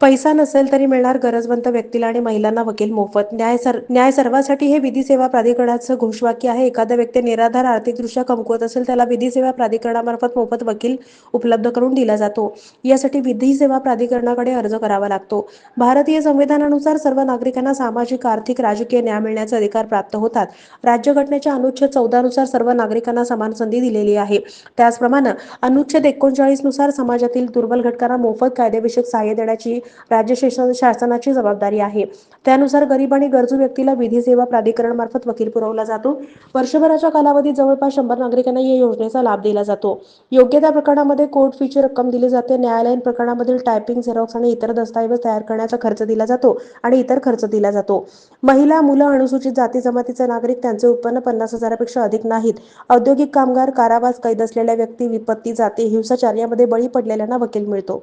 पैसा नसेल तरी मिळणार गरजवंत व्यक्तीला आणि महिलांना वकील मोफत. न्याय सर न्याय सर्वांसाठी हे विधी सेवा प्राधिकरणाचं घोषवाक्य आहे. एखादा व्यक्ती निराधार आर्थिकदृष्ट्या कमकुवत असेल त्याला विधी सेवा प्राधिकरणामार्फत मोफत वकील उपलब्ध करून दिला जातो. यासाठी विधी सेवा प्राधिकरणाकडे अर्ज करावा लागतो. भारतीय संविधानानुसार सर्व नागरिकांना सामाजिक आर्थिक राजकीय न्याय मिळण्याचे अधिकार प्राप्त होतात. राज्यघटनेच्या अनुच्छेद चौदानुसार सर्व नागरिकांना समान संधी दिलेली आहे. त्याचप्रमाणे अनुच्छेद एकोणचाळीसनुसार समाजातील दुर्बल घटकांना मोफत कायदेविषयक सहाय्य देण्याची राज्य शासन- शासनाची जबाबदारी आहे. त्यानुसार गरीब आणि गरजू व्यक्तीला विधी सेवा प्राधिकरण मार्फत वकील पुरवला जातो. वर्षभराच्या कालावधीत जवळपास शंभर नागरिकांना या योजनेचा लाभ दिला जातो. योग्य त्या प्रकरणामध्ये कोर्ट फीची रक्कम दिली जाते. न्यायालयीन प्रकरणामधील टायपिंग झेरॉक्स आणि इतर दस्तऐवज तयार करण्याचा खर्च दिला जातो आणि इतर खर्च दिला जातो. महिला मुलं अनुसूचित जाती जमातीचे नागरिक त्यांचे उत्पन्न पन्नास हजारापेक्षा अधिक नाहीत. औद्योगिक कामगार कारावास कैद असलेल्या व्यक्ती विपत्ती जाती हिंसाचार यामध्ये बळी पडलेल्यांना वकील मिळतो.